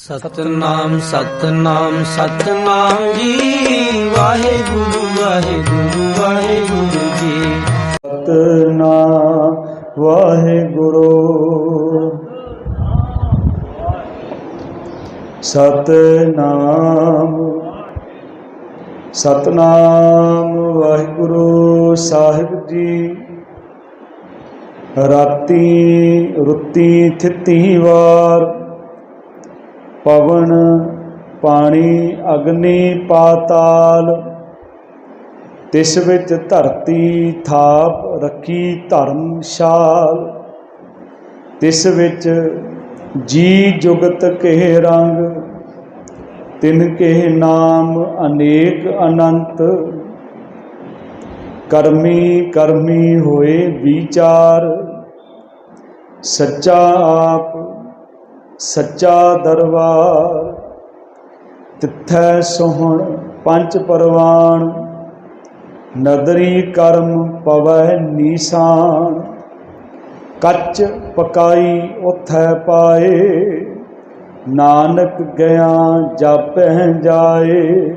ਸਤਨਾਮ ਸਤਨਾਮ ਸਤਨਾਮ ਜੀ। ਵਾਹਿਗੁਰੂ ਵਾਹਿਗੁਰੂ ਵਾਹਿਗੁਰੂ ਜੀ। ਸਤਨਾਮ, ਵਾਹਿਗੁਰੂ। ਸਤਨਾਮ। ਸਤਨਾਮ, ਵਾਹਿਗੁਰੂ ਸਾਹਿਬ ਜੀ। ਰਾਤੀ ਰੁੱਤੀ ਥਿੱਤੀ ਵਾਰ ਪਵਨ ਪਾਣੀ ਅਗਨੀ ਪਾਤਾਲ, ਤਿਸ ਵਿੱਚ ਧਰਤੀ ਥਾਪ ਰੱਖੀ ਧਰਮਸ਼ਾਲ ਤਿਸ ਵਿੱਚ ਜੀ ਜੁਗਤ ਕੇ ਰੰਗ, ਤਿਨ ਕੇ ਨਾਮ ਅਨੇਕ ਅਨੰਤ, ਕਰਮੀ ਕਰਮੀ ਹੋਏ ਵਿਚਾਰ, ਸੱਚਾ ਆਪ ਸੱਚਾ ਦਰਬਾਰ, ਤਿੱਥੈ ਸੋਹਣ ਪੰਜ ਪਰਵਾਨ, ਨਦਰੀ ਕਰਮ ਪਵੈ ਨੀਸਾਨ, ਕੱਚ ਪਕਾਈ ਉਥੈ ਪਾਏ, ਨਾਨਕ ਗਿਆ ਜਾਪਹਿ ਜਾਏ,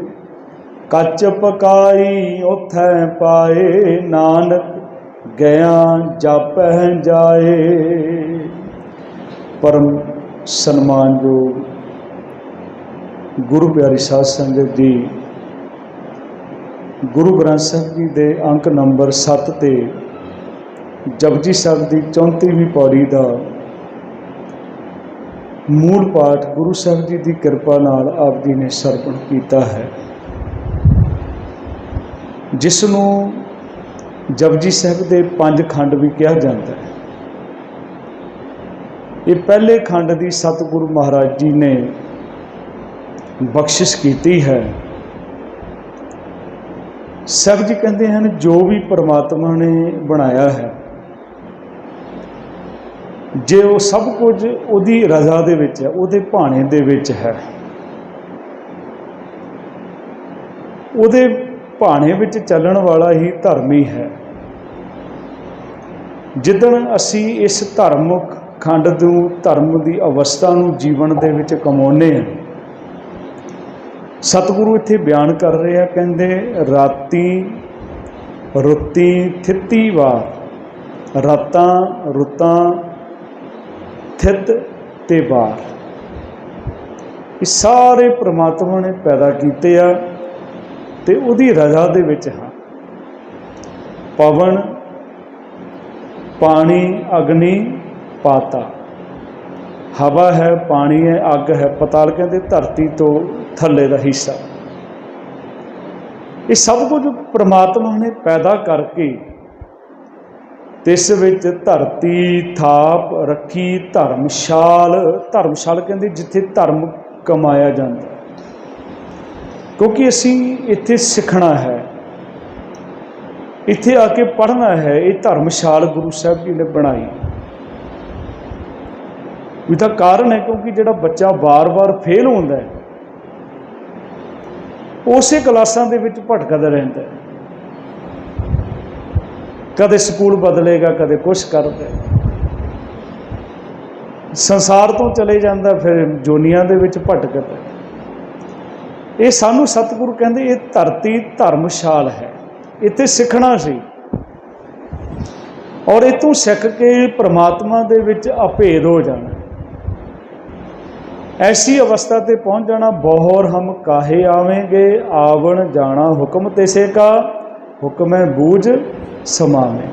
ਕੱਚ ਪਕਾਈ ਉਥੈ ਪਾਏ, ਨਾਨਕ ਗਿਆ ਜਾਪਹਿ ਜਾਏ। ਪਰਮ ਸਨਮਾਨਯੋਗ ਗੁਰੂ ਪਿਆਰੀ ਸਾਧ ਸੰਗਤ ਜੀ ਗੁਰੂ ਗ੍ਰੰਥ ਸਾਹਿਬ ਜੀ ਦੇ ਅੰਕ ਨੰਬਰ 7 ਤੇ ਜਪਜੀ ਸਾਹਿਬ ਦੀ 34ਵੀਂ ਪੌੜੀ ਦਾ ਮੂਲ ਪਾਠ ਗੁਰੂ ਸਾਹਿਬ ਜੀ ਦੀ ਕਿਰਪਾ ਨਾਲ ਆਪ ਜੀ ਨੇ ਸਰਪਣ ਕੀਤਾ ਹੈ। ਜਿਸ ਨੂੰ ਜਪਜੀ ਸਾਹਿਬ ਦੇ ਪੰਜ ਖੰਡ ਵੀ ਕਿਹਾ ਜਾਂਦਾ ਹੈ। ਇਹ ਪਹਿਲੇ ਖੰਡ ਦੀ ਸਤਿਗੁਰੂ ਮਹਾਰਾਜ ਜੀ ਨੇ ਬਖਸ਼ਿਸ਼ ਕੀਤੀ ਹੈ। ਸਭ ਜੀ ਕਹਿੰਦੇ ਹਨ, ਜੋ ਵੀ ਪ੍ਰਮਾਤਮਾ ਨੇ ਬਣਾਇਆ ਹੈ, ਜੇ ਉਹ ਸਭ ਕੁਝ ਉਹਦੀ ਰਜ਼ਾ ਦੇ ਵਿੱਚ ਹੈ, ਉਹਦੇ ਭਾਣੇ ਦੇ ਵਿੱਚ ਹੈ, ਉਹਦੇ ਭਾਣੇ ਵਿੱਚ ਚੱਲਣ ਵਾਲਾ ਹੀ ਧਰਮੀ ਹੈ। ਜਿੱਦਣ ਅਸੀਂ ਇਸ ਧਰਮਕ ਖੰਡ ਨੂੰ, ਧਰਮ ਦੀ ਅਵਸਥਾ ਨੂੰ ਜੀਵਨ ਦੇ ਵਿੱਚ ਕਮਾਉਨੇ ਹਾਂ। ਸਤਿਗੁਰੂ ਇੱਥੇ ਬਿਆਨ ਕਰ ਰਹੇ ਆ, ਕਹਿੰਦੇ, ਰਾਤੀ ਰੁੱਤੀ ਥਿੱਤੀ ਵਾਰ, ਰਾਤਾਂ ਰੁੱਤਾਂ ਥਿੱਤ ਤੇ ਵਾਰ। ਇਹ ਸਾਰੇ ਪ੍ਰਮਾਤਮਾ ਨੇ ਪੈਦਾ ਕੀਤੇ ਆ ਤੇ ਉਹਦੀ ਰਜ਼ਾ ਦੇ ਵਿੱਚ ਹਾਂ। ਪਵਨ, ਪਾਣੀ, ਅਗਨੀ ਪਾਤਾ। ਹਵਾ ਹੈ, ਪਾਣੀ ਹੈ, ਅੱਗ ਹੈ ਪਤਾਲ ਕਹਿੰਦੇ ਧਰਤੀ ਤੋਂ ਥੱਲੇ ਦਾ ਹਿੱਸਾ। ਇਹ ਸਭ ਕੁਝ ਪ੍ਰਮਾਤਮਾ ਨੇ ਪੈਦਾ ਕਰਕੇ ਤਿਸ ਵਿੱਚ ਧਰਤੀ, ਥਾਪ ਰੱਖੀ, ਧਰਮਸ਼ਾਲ। ਧਰਮਸ਼ਾਲ ਕਹਿੰਦੇ ਜਿੱਥੇ ਧਰਮ ਕਮਾਇਆ ਜਾਂਦਾ। ਕਿਉਂਕਿ ਅਸੀਂ ਇੱਥੇ ਸਿੱਖਣਾ ਹੈ, ਇੱਥੇ ਆ ਕੇ ਪੜ੍ਹਨਾ ਹੈ, ਇਹ ਧਰਮਸ਼ਾਲ ਗੁਰੂ ਸਾਹਿਬ ਜੀ ਨੇ ਬਣਾਈ। ਵੀ ਤਾਂ ਕਾਰਨ ਹੈ ਕਿਉਂਕਿ ਜਿਹੜਾ ਬੱਚਾ ਵਾਰ-ਵਾਰ ਫੇਲ ਹੁੰਦਾ ਹੈ, ਉਸੇ ਕਲਾਸਾਂ ਦੇ ਵਿੱਚ ਭਟਕਦਾ ਰਹਿੰਦਾ ਹੈ। ਕਦੇ ਸਕੂਲ ਬਦਲੇਗਾ, ਕਦੇ ਕੁਛ ਕਰਦਾ ਸੰਸਾਰ ਤੋਂ ਚਲੇ ਜਾਂਦਾ, ਫਿਰ ਜੋਨੀਆਂ ਦੇ ਵਿੱਚ ਭਟਕਦਾ ਇਹ ਸਾਨੂੰ ਸਤਿਗੁਰੂ ਕਹਿੰਦੇ, ਇਹ ਧਰਤੀ ਧਰਮਸ਼ਾਲ ਹੈ। ਇੱਥੇ ਸਿੱਖਣਾ ਸੀ। ਔਰ ਇਤੋਂ ਸਿੱਖ ਕੇ ਪ੍ਰਮਾਤਮਾ ਦੇ ਵਿੱਚ ਅਭੇਦ ਹੋ ਜਾਣਾ। ਐਸੀ ਅਵਸਥਾ ਤੇ ਪਹੁੰਚ ਜਾਣਾ ਬਹੁਰ ਹਮ ਕਾਹੇ ਆਵੇਂਗੇ? ਆਵਣ ਜਾਣਾ ਹੁਕਮ ਤੇਸੇ ਕਾ, ਹੁਕਮ ਹੈ ਬੂਝ ਸਮਾਵੇਂ।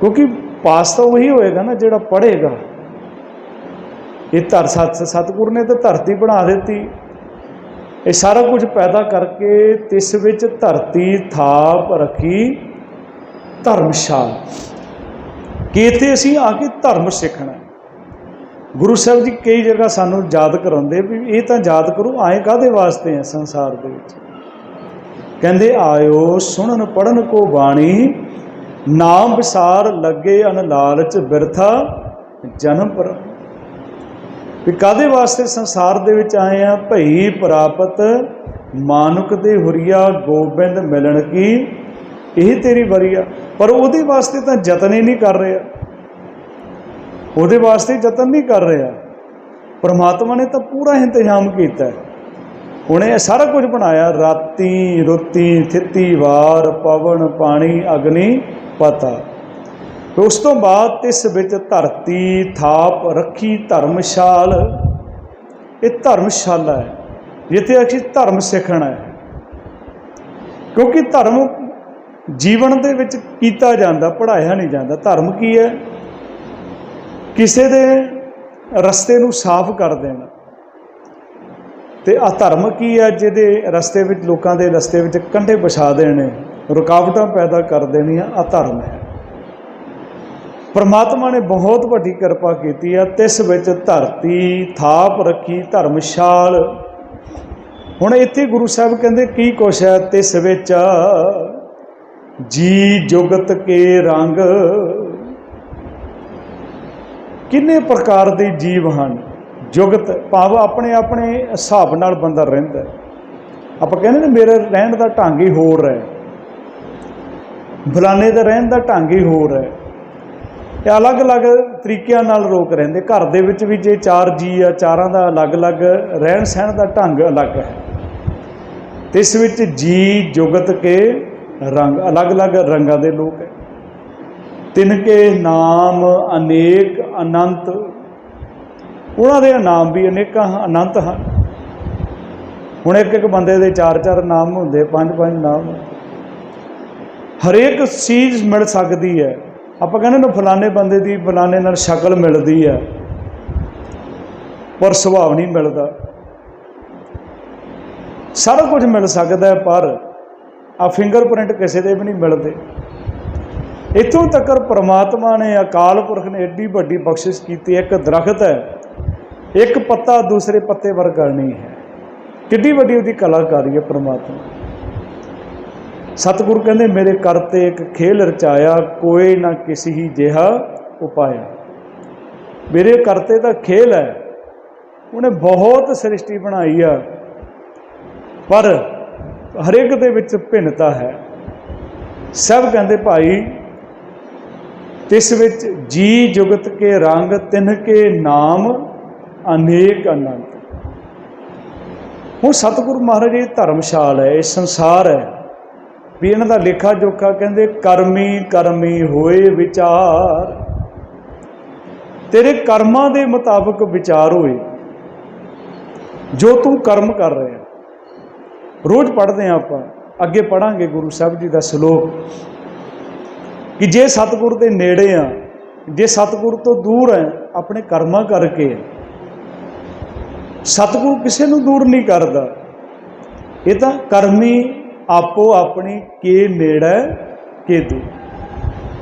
ਕਿਉਂਕਿ ਪਾਸ ਤਾਂ ਉਹੀ ਹੋਏਗਾ ਨਾ ਜਿਹੜਾ ਪੜ੍ਹੇਗਾ। ਇਹ ਧਰ ਸਤ, ਸਤਿਗੁਰ ਨੇ ਤਾਂ ਧਰਤੀ ਬਣਾ ਦਿੱਤੀ। ਇਹ ਸਾਰਾ ਕੁਝ ਪੈਦਾ ਕਰਕੇ ਤਿਸ ਵਿੱਚ ਧਰਤੀ ਥਾਪ ਰੱਖੀ ਧਰਮਸ਼ਾਲ। ਕਿ ਇੱਥੇ ਅਸੀਂ ਆ ਕੇ ਧਰਮ ਸਿੱਖਣਾ। ਗੁਰੂ ਸਾਹਿਬ ਜੀ ਕਈ ਜਗ੍ਹਾ ਸਾਨੂੰ ਯਾਦ ਕਰਾਉਂਦੇ ਵੀ ਇਹ ਤਾਂ ਯਾਦ ਕਰੋ, ਆਏ ਕਾਦੇ ਵਾਸਤੇ ਆ ਸੰਸਾਰ ਦੇ ਵਿੱਚ? ਕਹਿੰਦੇ, ਆਇਓ ਸੁਣਨ ਪੜਨ ਕੋ ਬਾਣੀ, ਨਾਮ ਵਿਸਾਰ ਲੱਗੇ ਅਨ ਲਾਲਚ ਬਿਰਥਾ ਜਨਮ ਪਰ। ਵੀ ਕਾਦੇ ਵਾਸਤੇ ਸੰਸਾਰ ਦੇ ਵਿੱਚ ਆਏ ਆ? ਭਈ ਪ੍ਰਾਪਤ ਮਾਨੁਕ ਦੇ ਹੁਰੀਆ ਗੋਬਿੰਦ ਮਿਲਣ ਕੀ? ਇਹ ਤੇਰੀ ਵਰੀਆ ਪਰ ਉਹਦੇ ਵਾਸਤੇ ਤਾਂ ਯਤਨ ਹੀ ਨਹੀਂ ਕਰ ਰਿਹਾ ਉਹਦੇ ਵਾਸਤੇ ਯਤਨ ਨਹੀਂ ਕਰ ਰਿਹਾ। ਪਰਮਾਤਮਾ ਨੇ ਤਾਂ ਪੂਰਾ ਇੰਤਜ਼ਾਮ ਕੀਤਾ। ਹੈ। ਉਹਨੇ ਇਹ ਸਾਰਾ ਕੁਝ ਬਣਾਇਆ। ਰਾਤੀ, ਰੁੱਤੀ, ਥਿੱਤੀ, ਵਾਰ, ਪਵਨ, ਪਾਣੀ, ਅਗਨੀ, ਪਤਾ। ਉਸ ਤੋਂ ਬਾਅਦ ਇਸ ਵਿੱਚ ਧਰਤੀ, ਥਾਪ, ਰੱਖੀ, ਧਰਮਸ਼ਾਲ। ਇਹ ਧਰਮਸ਼ਾਲਾ ਹੈ, ਜਿੱਥੇ ਅਸੀਂ ਧਰਮ ਸਿੱਖਣਾ ਹੈ। ਕਿਉਂਕਿ ਧਰਮ ਜੀਵਨ ਦੇ ਵਿੱਚ ਕੀਤਾ ਜਾਂਦਾ ਪੜਾਇਆ ਨਹੀਂ ਜਾਂਦਾ। ਧਰਮ ਕੀ ਹੈ? ਕਿਸੇ ਦੇ ਰਸਤੇ ਨੂੰ ਸਾਫ਼ ਕਰ ਦੇਣਾ। ਤੇ ਆ ਧਰਮ ਕੀ ਹੈ ਜਿਹਦੇ ਰਸਤੇ ਵਿੱਚ ਲੋਕਾਂ ਦੇ ਰਸਤੇ ਵਿੱਚ ਕੰਢੇ ਵਿਛਾ ਦੇਣੇ, ਰੁਕਾਵਟਾਂ ਪੈਦਾ ਕਰ ਦੇਣੀਆਂ ਆ ਧਰਮ ਹੈ। ਪਰਮਾਤਮਾ ਨੇ ਬਹੁਤ ਵੱਡੀ ਕਿਰਪਾ ਕੀਤੀ ਹੈ, ਤਿਸ ਵਿੱਚ ਧਰਤੀ, ਥਾਪ ਰੱਖੀ, ਧਰਮਸ਼ਾਲ। ਹੁਣ ਇੱਥੇ ਗੁਰੂ ਸਾਹਿਬ ਕਹਿੰਦੇ ਕੀ ਕੁਛ ਹੈ, ਤਿਸ ਵਿੱਚ ਜੀ ਜੁਗਤ ਕੇ ਰੰਗ। ਕਿੰਨੇ ਪ੍ਰਕਾਰ ਦੇ ਜੀਵ ਹਨ? ਜੁਗਤ ਭਾਵ ਆਪਣੇ ਆਪਣੇ ਹਿਸਾਬ ਨਾਲ ਬੰਦਾ ਰਹਿੰਦਾ ਆਪਾਂ ਕਹਿੰਦੇ ਨੇ ਮੇਰੇ ਰਹਿਣ ਦਾ ਢੰਗ ਹੀ ਹੋਰ ਹੈ। ਫਲਾਣੇ ਦਾ ਰਹਿਣ ਦਾ ਢੰਗ ਹੀ ਹੋਰ ਹੈ। ਇਹ ਅਲੱਗ-ਅਲੱਗ ਤਰੀਕਿਆਂ ਨਾਲ ਲੋਕ ਰਹਿੰਦੇ। ਘਰ ਦੇ ਵਿੱਚ ਵੀ ਜੇ ਚਾਰ ਜੀ ਆ, ਚਾਰਾਂ ਦਾ ਅਲੱਗ-ਅਲੱਗ ਰਹਿਣ ਸਹਿਣ ਦਾ ਢੰਗ ਅਲੱਗ ਹੈ। ਤੇ ਇਸ ਵਿੱਚ ਜੀ, ਜੁਗਤ ਕੇ ਰੰਗ ਅਲੱਗ-ਅਲੱਗ ਰੰਗਾਂ ਦੇ ਲੋਕ ਹੈ। ਤਿਨਕੇ ਨਾਮ ਅਨੇਕ ਅਨੰਤ। ਉਹਨਾਂ ਦੇ ਨਾਮ ਵੀ ਅਨੇਕਾਂ ਅਨੰਤ ਹਨ। ਹੁਣ ਇੱਕ ਇੱਕ ਬੰਦੇ ਦੇ ਚਾਰ ਚਾਰ ਨਾਮ ਹੁੰਦੇ, ਪੰਜ ਪੰਜ ਨਾਮ। ਹਰੇਕ ਚੀਜ਼ ਮਿਲ ਸਕਦੀ ਹੈ। ਆਪਾਂ ਕਹਿੰਦੇ ਨੇ ਫਲਾਣੇ ਬੰਦੇ ਦੀ ਫਲਾਣੇ ਨਾਲ ਸ਼ਕਲ ਮਿਲਦੀ ਹੈ। ਪਰ ਸੁਭਾਅ ਨਹੀਂ ਮਿਲਦਾ। ਸਾਰਾ ਕੁਝ ਮਿਲ ਸਕਦਾ ਪਰ ਆ ਫਿੰਗਰਪ੍ਰਿੰਟ ਕਿਸੇ ਦੇ ਵੀ ਨਹੀਂ ਮਿਲਦੇ। ਇੱਥੋਂ ਤੱਕ ਪ੍ਰਮਾਤਮਾ ਨੇ ਅਕਾਲ ਪੁਰਖ ਨੇ ਐਡੀ ਵੱਡੀ ਬਖਸ਼ਿਸ਼ ਕੀਤੀ, ਇੱਕ ਦਰਖਤ ਹੈ, ਇੱਕ ਪੱਤਾ ਦੂਸਰੇ ਪੱਤੇ ਵਰਗਾ ਨਹੀਂ ਹੈ। ਕਿੱਡੀ ਵੱਡੀ ਉਹਦੀ ਕਲਾਕਾਰੀ ਹੈ ਪ੍ਰਮਾਤਮਾ। ਸਤਿਗੁਰੂ ਕਹਿੰਦੇ, ਮੇਰੇ ਕਰਤੇ ਇੱਕ ਖੇਲ ਰਚਾਇਆ, ਕੋਈ ਨਾ ਕਿਸੇ ਹੀ ਜਿਹਾ ਉਪਾਇਆ ਮੇਰੇ ਕਰਤੇ ਦਾ ਖੇਲ ਹੈ, ਉਹਨੇ ਬਹੁਤ ਸ੍ਰਿਸ਼ਟੀ ਬਣਾਈ ਆ, ਪਰ ਹਰੇਕ ਦੇ ਵਿੱਚ ਭਿੰਨਤਾ ਹੈ। ਸਭ ਕਹਿੰਦੇ, ਭਾਈ ਤਿਸ ਵਿੱਚ ਜੀ ਜੁਗਤ ਕੇ ਰੰਗ ਤਿਨ ਕੇ ਨਾਮ ਅਨੇਕ ਅਨੰਤ। ਹੁਣ ਸਤਿਗੁਰੂ ਮਹਾਰਾਜ ਇਹ ਧਰਮਸ਼ਾਲ ਹੈ, ਇਹ ਸੰਸਾਰ ਹੈ। ਵੀ ਇਹਨਾਂ ਦਾ ਲੇਖਾ ਜੋਖਾ ਕਹਿੰਦੇ, ਕਰਮੀ ਕਰਮੀ ਹੋਏ ਵਿਚਾਰ। ਤੇਰੇ ਕਰਮਾਂ ਦੇ ਮੁਤਾਬਕ ਵਿਚਾਰ ਹੋਏ। ਜੋ ਤੂੰ ਕਰਮ ਕਰ ਰਿਹਾ। ਰੋਜ਼ ਪੜ੍ਹਦੇ ਹਾਂ ਆਪਾਂ, ਅੱਗੇ ਪੜਾਂਗੇ ਗੁਰੂ ਸਾਹਿਬ ਜੀ ਦਾ ਸ਼ਲੋਕ। ਕਿ ਜੇ ਸਤਿਗੁਰ ਦੇ ਨੇੜੇ ਆ, ਜੇ ਸਤਿਗੁਰ ਤੋਂ ਦੂਰ ਹੈ, ਆਪਣੇ ਕਰਮਾਂ ਕਰਕੇ। ਸਤਿਗੁਰ ਕਿਸੇ ਨੂੰ ਦੂਰ ਨਹੀਂ ਕਰਦਾ। ਇਹ ਤਾਂ ਕਰਮੀ ਆਪੋ ਆਪਣੀ ਕੇ ਨੇੜੇ ਕੇ ਦੂਰ।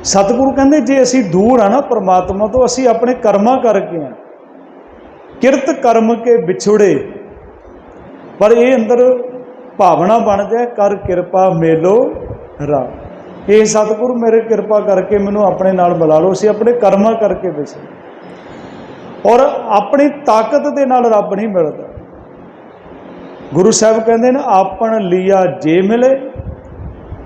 ਸਤਿਗੁਰੂ ਕਹਿੰਦੇ, ਜੇ ਅਸੀਂ ਦੂਰ ਆ ਨਾ ਪਰਮਾਤਮਾ ਤੋਂ, ਅਸੀਂ ਆਪਣੇ ਕਰਮਾਂ ਕਰਕੇ ਆ। ਕਿਰਤ ਕਰਮ ਕੇ ਵਿਛੜੇ। ਪਰ ਇਹ ਅੰਦਰ ਭਾਵਨਾ ਬਣ ਜਾਏ ਕਰ ਕਿਰਪਾ ਮੇਲੋ ਰਾ ਇਹ ਸਤਿਗੁਰੂ, ਮੇਰੇ ਕਿਰਪਾ ਕਰਕੇ ਮੈਨੂੰ ਆਪਣੇ ਨਾਲ ਮਿਲਾ ਲਓ। ਅਸੀਂ ਆਪਣੇ ਕਰਮਾਂ ਕਰਕੇ ਵਿਛੜੇ ਔਰ ਆਪਣੀ ਤਾਕਤ ਦੇ ਨਾਲ ਰੱਬ ਨਹੀਂ ਮਿਲਦਾ। ਗੁਰੂ ਸਾਹਿਬ ਕਹਿੰਦੇ ਨੇ, ਆਪਣ ਲੀਆ ਜੇ ਮਿਲੇ,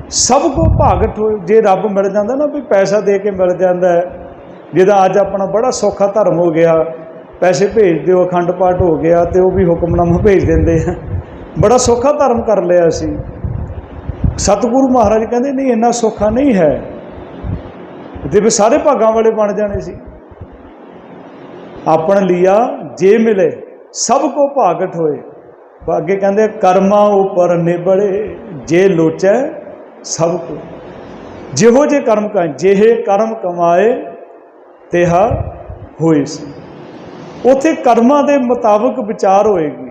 ਸਭ ਕੋ ਭਾਗਟ ਹੋਏ ਜੇ ਰੱਬ ਮਿਲ ਜਾਂਦਾ ਨਾ, ਵੀ ਪੈਸਾ ਦੇ ਕੇ ਮਿਲ ਜਾਂਦਾ ਹੈ। ਜਿਹਦਾ ਅੱਜ ਆਪਣਾ ਬੜਾ ਸੌਖਾ ਧਰਮ ਹੋ ਗਿਆ, ਪੈਸੇ ਭੇਜ ਦਿਓ, ਅਖੰਡ ਪਾਠ ਹੋ ਗਿਆ, ਤੇ ਉਹ ਵੀ ਹੁਕਮਨਾਮਾ ਭੇਜ ਦਿੰਦੇ ਆ। ਬੜਾ ਸੌਖਾ ਧਰਮ ਕਰ ਲਿਆ ਸੀ ਸਤਿਗੁਰੂ ਮਹਾਰਾਜ ਕਹਿੰਦੇ, ਨਹੀਂ, ਇੰਨਾ ਸੌਖਾ ਨਹੀਂ ਹੈ। ਤੇ ਵੀ ਸਾਰੇ ਭਾਗਾਂ ਵਾਲੇ ਬਣ ਜਾਣੇ ਸੀ। ਆਪਣ ਲੀਆ, ਜੇ ਮਿਲੇ, ਸਭ ਕੋ ਭਾਗਟ ਹੋਏ। ਵਾ ਅੱਗੇ ਕਹਿੰਦੇ, ਕਰਮਾਂ ਉਪਰ ਨਿਬੜੇ, ਜੇ ਲੋਚੈ, ਸਭ ਕੋ। ਜਿਹੋ ਜੇ ਕਰਮ ਕਾ ਜਿਹੇ ਕਰਮ ਕਮਾਏ, ਤੇਹਾ ਹੋਏ ਸੀ। ਉਥੇ ਕਰਮਾਂ ਦੇ ਮੁਤਾਬਕ ਵਿਚਾਰ ਹੋਏਗੀ।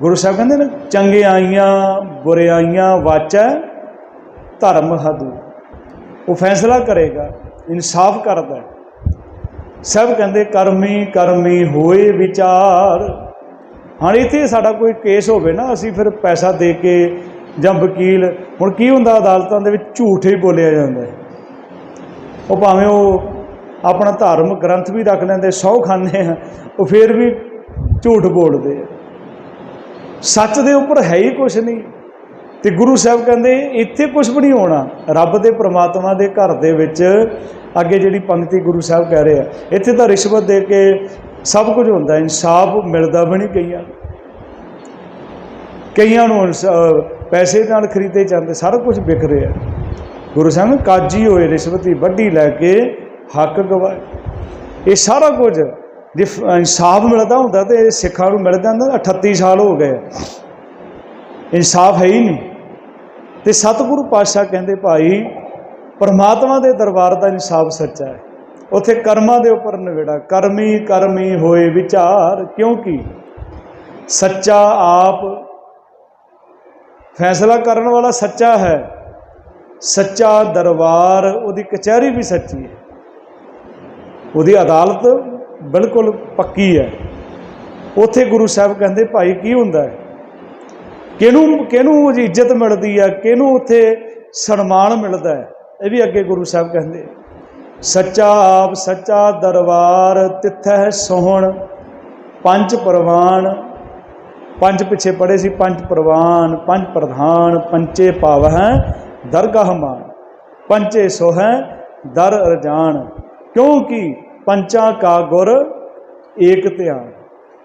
ਗੁਰੂ ਸਾਹਿਬ ਕਹਿੰਦੇ ਨੇ ਚੰਗਿਆਈਆਂ ਬੁਰਿਆਈਆਂ ਵਾਚੈ ਧਰਮ ਹਦੂ। ਉਹ ਫੈਸਲਾ ਕਰੇਗਾ, ਇਨਸਾਫ ਕਰਦਾ ਸਭ ਕਹਿੰਦੇ, ਕਰਮੀ ਕਰਮੀ ਹੋਏ ਵਿਚਾਰ। ਹਾਂ ਇੱਥੇ ਸਾਡਾ ਕੋਈ ਕੇਸ ਹੋਵੇ ਨਾ, ਅਸੀਂ ਫਿਰ ਪੈਸਾ ਦੇ ਕੇ ਜਾਂ ਵਕੀਲ, ਹੁਣ ਕੀ ਹੁੰਦਾ ਅਦਾਲਤਾਂ ਦੇ ਵਿੱਚ ਝੂਠ ਹੀ ਬੋਲਿਆ ਜਾਂਦਾ ਹੈ। ਉਹ ਭਾਵੇਂ ਉਹ ਆਪਣਾ ਧਾਰਮ ਗ੍ਰੰਥ ਵੀ ਰੱਖ ਲੈਂਦੇ, ਸੌ ਖਾਂਦੇ ਆ, ਉਹ ਫਿਰ ਵੀ ਝੂਠ ਬੋਲਦੇ ਆ। ਸੱਚ ਦੇ ਉੱਪਰ ਹੈ ਹੀ ਕੁਝ ਨਹੀਂ। ਤੇ ਗੁਰੂ ਸਾਹਿਬ ਕਹਿੰਦੇ, ਇੱਥੇ ਕੁਝ ਵੀ ਨਹੀਂ ਹੋਣਾ। ਰੱਬ ਦੇ ਪ੍ਰਮਾਤਮਾ ਦੇ ਘਰ ਦੇ ਵਿੱਚ ਅੱਗੇ ਜਿਹੜੀ ਪੰਕਤੀ ਗੁਰੂ ਸਾਹਿਬ ਕਹਿ ਰਹੇ ਆ, ਇੱਥੇ ਤਾਂ ਰਿਸ਼ਵਤ ਦੇ ਕੇ ਸਭ ਕੁਝ ਹੁੰਦਾ, ਇਨਸਾਫ ਮਿਲਦਾ ਵੀ ਨਹੀਂ ਕਈਆਂ ਨੂੰ। ਕਈਆਂ ਨੂੰ ਇਨਸ- ਪੈਸੇ ਨਾਲ ਖਰੀਦੇ ਜਾਂਦੇ, ਸਾਰਾ ਕੁਝ ਵਿਕ ਰਿਹਾ। ਗੁਰੂ ਸਾਹਿਬ ਕਾਜੀ ਹੋਏ ਰਿਸ਼ਵਤੀ ਵੱਡੀ ਲੈ ਕੇ ਹੱਕ ਗਵਾਏ। ਇਹ ਸਾਰਾ ਕੁਝ ਜੇ ਫ- ਇਨਸਾਫ ਮਿਲਦਾ ਹੁੰਦਾ ਤੇ ਇਹ ਸਿੱਖਾਂ ਨੂੰ ਮਿਲ ਜਾਂਦਾ 38 ਸਾਲ ਹੋ ਗਏ। ਇਨਸਾਫ ਹੈ ਹੀ ਨਹੀਂ। ਤੇ ਸਤਿਗੁਰੂ ਪਾਤਸ਼ਾਹ ਕਹਿੰਦੇ, ਭਾਈ, ਪਰਮਾਤਮਾ ਦੇ ਦਰਬਾਰ ਦਾ ਇਨਸਾਫ ਸੱਚਾ ਹੈ। ਉਥੇ ਕਰਮਾਂ ਦੇ ਉੱਪਰ ਨਵੇੜਾ, ਕਰਮੀ ਕਰਮੀ ਹੋਏ ਵਿਚਾਰ। ਕਿਉਂਕਿ ਸੱਚਾ ਆਪ ਫੈਸਲਾ ਕਰਨ ਵਾਲਾ ਸੱਚਾ ਹੈ। ਸੱਚਾ ਦਰਬਾਰ, ਉਹਦੀ ਕਚਹਿਰੀ ਵੀ ਸੱਚੀ ਹੈ। ਉਹਦੀ ਅਦਾਲਤ ਬਿਲਕੁਲ ਪੱਕੀ ਹੈ। ਉਥੇ ਗੁਰੂ ਸਾਹਿਬ ਕਹਿੰਦੇ, ਭਾਈ, ਕੀ ਹੁੰਦਾ ਹੈ? ਕਿਹਨੂੰ ਕਿਹਨੂੰ ਇੱਜ਼ਤ ਮਿਲਦੀ ਹੈ? ਕਿਹਨੂੰ ਉੱਥੇ ਸਨਮਾਨ ਮਿਲਦਾ ਹੈ? ਇਹ ਵੀ ਅੱਗੇ ਗੁਰੂ ਸਾਹਿਬ ਕਹਿੰਦੇ, ਸੱਚਾ ਆਪ, ਸੱਚਾ ਦਰਬਾਰ, ਤਿੱਥੈ ਸੋਹਣ, ਪੰਜ ਪ੍ਰਵਾਨ। ਪੰਜ ਪਿੱਛੇ ਪੜੇ ਸੀ, ਪੰਜ ਪ੍ਰਵਾਨ, ਪੰਜ ਪ੍ਰਧਾਨ, ਪੰਚੇ ਪਾਵਹਿ, ਦਰਗਾਹ ਮਾਨ, ਪੰਚੇ ਸੋਹੈ, ਦਰ ਰਜਾਨ ਕਿਉਂਕਿ ਪੰਚਾਂ ਕਾ ਗੁਰ ਏਕ ਧਿਆਨ।